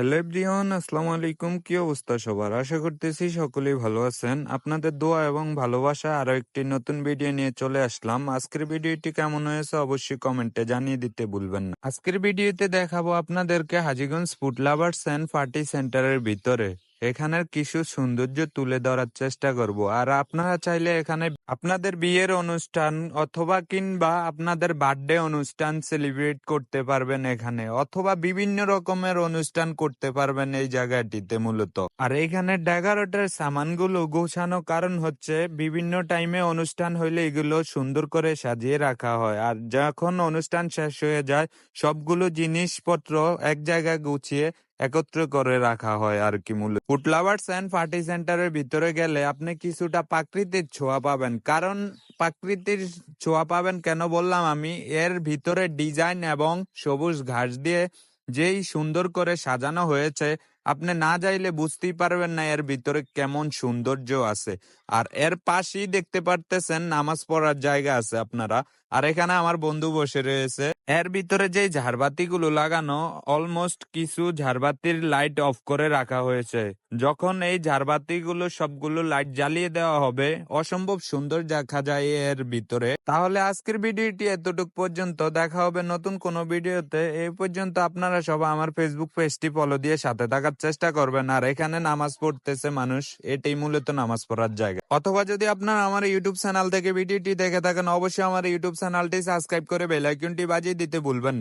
Hello everyone, আসসালামু আলাইকুম। কি অবস্থা সবার? আশা করতেছি সকলেই ভালো আছেন। আপনাদের দোয়া এবং ভালোবাসা আরও একটি নতুন ভিডিও নিয়ে চলে আসলাম। আজকের ভিডিওটি কেমন হয়েছে অবশ্যই কমেন্টে জানিয়ে দিতে ভুলবেন না। আজকের ভিডিওতে দেখাবো আপনাদেরকে Hajiganj food lovers and party সেন্টারের ভিতরে। এখানের কিছু সৌন্দর্য তুলে ধরার চেষ্টা করব। আর আপনারা চাইলে এখানে আপনাদের বিয়ের অনুষ্ঠান অথবা কিংবা আপনাদের বার্থডে অনুষ্ঠান সেলিব্রেট করতে পারবেন এখানে, অথবা বিভিন্ন রকমের অনুষ্ঠান করতে পারবেন এই জায়গাটিতে মূলত। আর এখানে ডেকারেটের সামানগুলো গোছানো কারণ হচ্ছে বিভিন্ন টাইমে অনুষ্ঠান হইলে এগুলো সুন্দর করে সাজিয়ে রাখা হয়। আর যখন অনুষ্ঠান শেষ হয়ে যায়, সবগুলো জিনিসপত্র এক জায়গায় গুছিয়ে একত্র করে রাখা হয় আর কি মূলত ফুড লাভার্স অ্যান্ড পার্টি সেন্টারের ভিতরে গেলে আপনি কিছুটা প্রাকৃতিক ছোঁয়া পাবেন। কারণ প্রাকৃতির ছোঁয়া পাবেন কেন বললাম আমি? এর ভিতরে ডিজাইন এবং সবুজ ঘাস দিয়ে যেই সুন্দর করে সাজানো হয়েছে, আপনি না যাইলে বুঝতেই পারবেন না এর ভিতরে কেমন সৌন্দর্য আছে। আর এর পাশেই দেখতে পারতেছেন নামাজ পড়ার জায়গা আছে আপনারা। আর এখানে আমার বন্ধু বসে রয়েছে। এর ভিতরে যে ঝাড়বাতি গুলো লাগানো অলমোস্ট কিছু ঝাড়বাতির লাইট অফ করে রাখা হয়েছে। যখন এই ঝাড়বাতি গুলো সবগুলো লাইট জ্বালিয়ে দেওয়া হবে, অসম্ভব সুন্দর দেখা যায় এর ভিতরে। তাহলে আজকের ভিডিওটি এতটুক পর্যন্ত। দেখা হবে নতুন কোনো ভিডিওতে। এই পর্যন্ত আপনারা সবাই আমার ফেসবুক পেজটি ফলো দিয়ে সাথে থাকার চেষ্টা করবেন। আর এখানে নামাজ পড়তেছে মানুষ, এটাই মূলত নামাজ পড়ার জায়গা। অথবা যদি আপনারা আমার ইউটিউব চ্যানেল থেকে ভিডিওটি দেখে থাকেন, অবশ্যই আমার ইউটিউব চ্যানেলটি সাবস্ক্রাইব করে বেল আইকনটি বাজিয়ে দিতে ভুলবেন না।